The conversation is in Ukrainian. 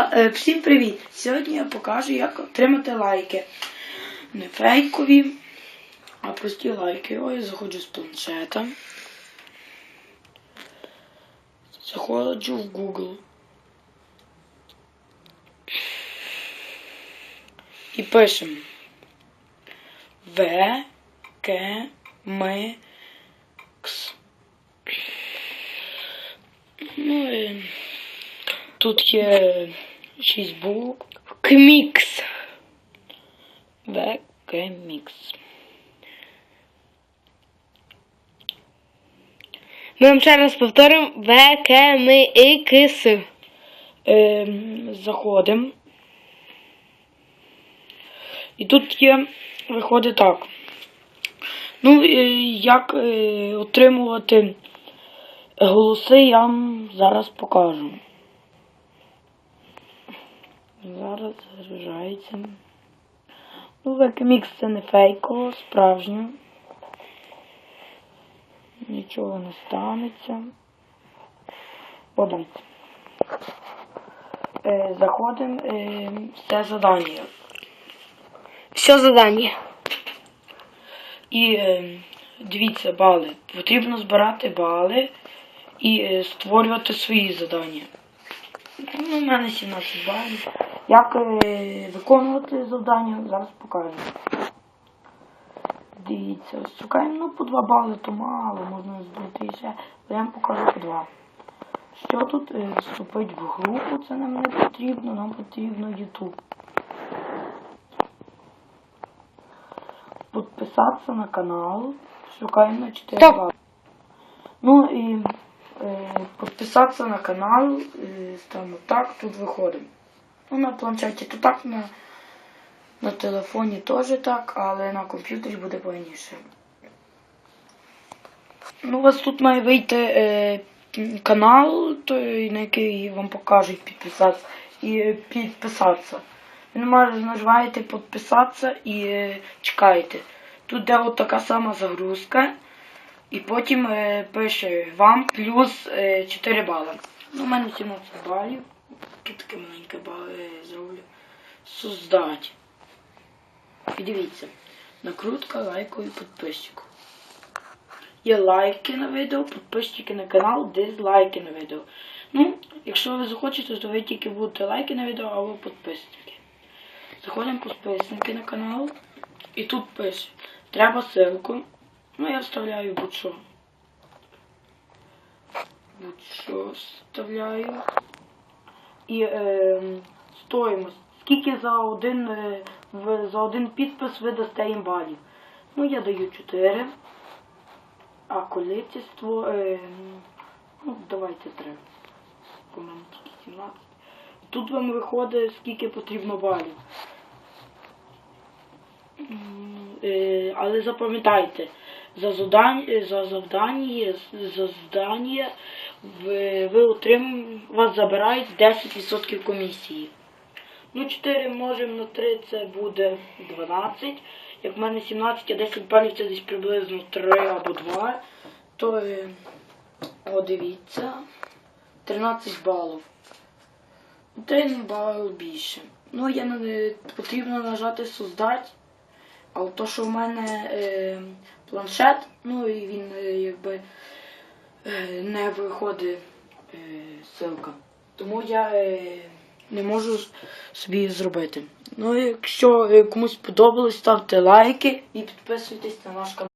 Е, всім привіт! Сьогодні я покажу, як отримати лайки. Не фейкові, а прості лайки. Ой, я заходжу з планшета. Заходжу в Google. І пишемо В К М Кс. Ну і тут є 6 букв. Кмікс. ВК Мікс. Ми вам ще раз повторимо В, К, М, І, К, С. Ем, заходимо. І тут є, виходить так. Ну, е, як е, отримувати голоси, я вам зараз покажу. Зараз заряджається. Ну, Векмікс це не фейково, справжнє. Нічого не станеться. Подивіться. Е, заходимо е, все задання. Все задання. І е, дивіться, бали. Потрібно збирати бали і е, створювати свої завдання. Ну, у мене 17 балів. Як е, виконувати завдання, зараз покажу. Дивіться, ось шукаємо, ну по 2 бали, то мало, можна збити ще. Я вам покажу по 2. Що тут е, вступить в групу, це нам не потрібно, нам потрібно YouTube. Підписатися на канал. Шукаємо на 4 Стоп. бали. Ну і е, підписатися на канал, е, ставимо так, тут виходимо. Ну, на планшеті то так, на, на телефоні теж так, але на комп'ютері буде повніше. Ну, у вас тут має вийти е, канал, той, на який вам покажуть підписатися, і е, підписатися. Ви нажимаєте підписатися і е, чекаєте. Тут де от така сама загрузка. І потім е, пише вам плюс е, 4 бали. Ну, у мене 17 балів. Тут таке маленьке зроблю. Создать. І дивіться. Накрутка лайку і підписчику. Є лайки на відео, підписчики на канал, дизлайки на відео. Ну, якщо ви захочете, то ви тільки будете лайки на відео або підписники. Заходимо підписники на канал. І тут пише, треба ссылку. Ну, я вставляю будь-що. Будь-що вставляю. І е, стоїмость. Скільки за один, е, в, за один підпис ви дасте їм балів? Ну, я даю 4. А количество, е, ну, давайте 3. По мене тільки 17. Тут вам виходить, скільки потрібно балів. Е, Але запам'ятайте, за завдання, за завдання, за завдання ви, ви отрим, вас забирають 10% комісії. Ну, 4 множимо на 3 це буде 12. Як в мене 17, а 10 балів це десь приблизно 3 або 2, то о, дивіться, 13 балів. 3 балів більше. Ну, я не потрібно нажати создать. Але то, що в мене е, планшет, ну і він е, якби е, не виходить е, ссылка. Тому я е, не можу собі зробити. Ну, якщо е, комусь сподобалось, ставте лайки і підписуйтесь на наш канал.